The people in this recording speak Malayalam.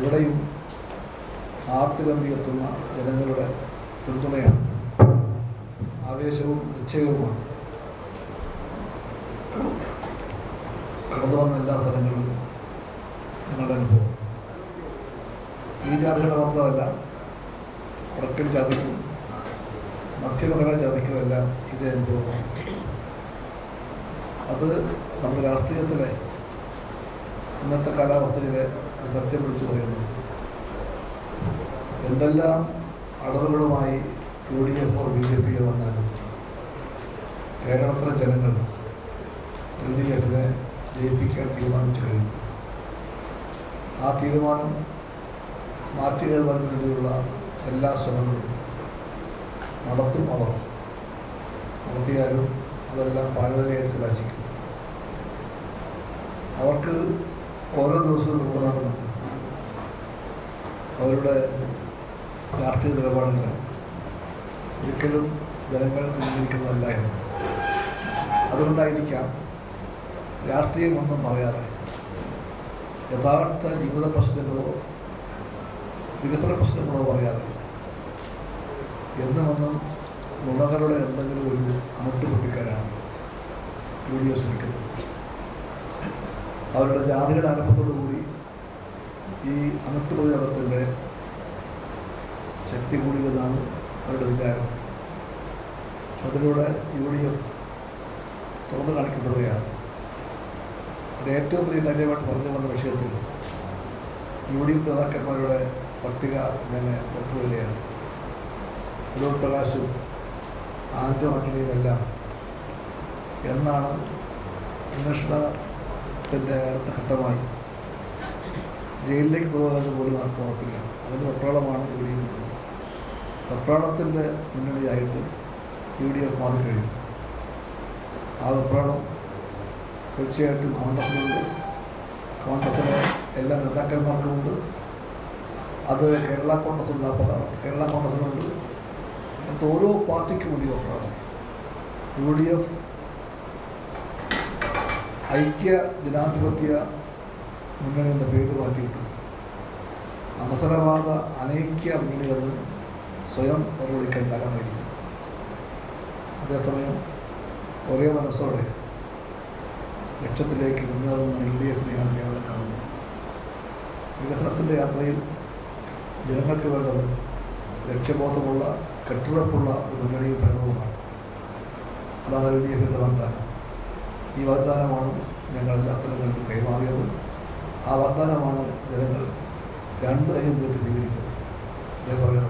എവിടെയും ആർത്തിരമ്പിയെത്തുന്ന ജനങ്ങളുടെ പിന്തുണയാണ്. ആവേശവും നിശ്ചയവുമാണ്. കടന്നു വന്ന എല്ലാ സ്ഥലങ്ങളിലും ഞങ്ങളുടെ അനുഭവം. ഈ ജാതികളെ മാത്രമല്ല വടക്കൻ ജാതിക്കും മധ്യമഹല ജാതിക്കുമെല്ലാം ഇതേ അനുഭവമാണ്. അത് നമ്മുടെ രാഷ്ട്രീയത്തിലെ ഇന്നത്തെ കാലാവസ്ഥയിലെ സത്യം വിളിച്ചു പറയുന്നു. എന്തെല്ലാം അടവുകളുമായി യു ഡി എഫോ ബി ജെ പിയോ വന്നാലും കേരളത്തിലെ ജനങ്ങൾ എൽ ഡി എഫിനെ ജയിപ്പിക്കാൻ തീരുമാനിച്ചു കഴിഞ്ഞു. ആ തീരുമാനം മാറ്റി എഴുതാൻ വേണ്ടിയുള്ള എല്ലാ ശ്രമങ്ങളും നടത്തും അവർ. നടത്തിയാലും അതെല്ലാം പാഴ്വരയായിട്ട് കലാശിക്കും. അവർക്ക് ഓരോ ദിവസവും വ്യക്തമാക്കുന്നുണ്ട് അവരുടെ രാഷ്ട്രീയ നിലപാടുകൾ ഒരിക്കലും ജനങ്ങളെ അംഗീകരിക്കുന്നതല്ല എന്ന്. അതുകൊണ്ടായിരിക്കാം രാഷ്ട്രീയമൊന്നും പറയാതെ യഥാർത്ഥ ജീവിത പ്രശ്നങ്ങളോ വികസന പ്രശ്നങ്ങളോ പറയാതെ എന്നുമെന്നും നുണകളുടെ എന്തെങ്കിലും ഒരു അമട്ട് പൊട്ടിക്കാനാണ് യു ഡി എഫ് ശ്രമിക്കുന്നത്. അവരുടെ ജാതിയുടെ അനുഭവത്തോടു കൂടി ഈ അമട്ട് ശക്തി കൂടിയതാണ് അവരുടെ വിചാരം. അതിലൂടെ യു ഡി എഫ് തുറന്നു കാണിക്കപ്പെടുകയാണ്. ഏറ്റവും വലിയ കാര്യമായിട്ട് പറഞ്ഞു വന്ന വിഷയത്തിൽ യു ഡി എഫ് നേതാക്കന്മാരുടെ പട്ടിക ഇങ്ങനെ പുറത്തു വരികയാണ്. അടൂർ പ്രകാശും ആൻഡോ ആന്റണിയും എല്ലാം എന്നാണ് അന്വേഷണത്തിന്റെ അടുത്ത ഘട്ടമായി. ജയിലിലേക്ക് പോകുന്നത് പോലും ആർക്കും ഉറപ്പില്ല. അതിന് വെപ്രാളമാണ് യു ഡി എഫ് ഉള്ളത്. വെപ്രാളത്തിന്റെ മുന്നണിയായിട്ട് യു ഡി എഫ് മാറിക്കഴിഞ്ഞു. ആ വെപ്രാളം തീർച്ചയായിട്ടും കോൺഗ്രസിനുണ്ട് കോൺഗ്രസിലെ എല്ലാ നേതാക്കന്മാർക്കുമുണ്ട് അത് കേരള കോൺഗ്രസ് ഉണ്ടാക്കുന്ന കേരള കോൺഗ്രസിനുണ്ട് അത് ഓരോ പാർട്ടിക്കും വലിയ വെപ്രാളം. യു ഡി എഫ് ഐക്യ ജനാധിപത്യ മുന്നണി എന്ന പേര് മാറ്റിയിട്ട്. അവസരവാദ അനൈക്യ മുന്നണി എന്ന് സ്വയം മറുപടിക്കാൻ കാലമായിരിക്കും അതേസമയം ഒരേ മനസ്സോടെ ലക്ഷ്യത്തിലേക്ക് മുന്നേറുന്ന എൽ ഡി എഫിനെയാണ് കേരളം കാണുന്നത്. വികസനത്തിന്റെ യാത്രയിൽ ജനങ്ങൾക്ക് വേണ്ടത് ലക്ഷ്യബോധമുള്ള കെട്ടുറപ്പുള്ള ഒരു മുന്നണിയും ഭരണവുമാണ്. അതാണ് എൽ ഡി എഫിന്റെ വാഗ്ദാനം. ഈ വാഗ്ദാനമാണ് ഞങ്ങൾ അത്തരങ്ങൾക്ക് കൈമാറിയത്. ആ വാഗ്ദാനമാണ് ജനങ്ങൾ രണ്ട് അയ്യം നീട്ടി സ്വീകരിച്ചത്. അതേ പറയാനുള്ളൂ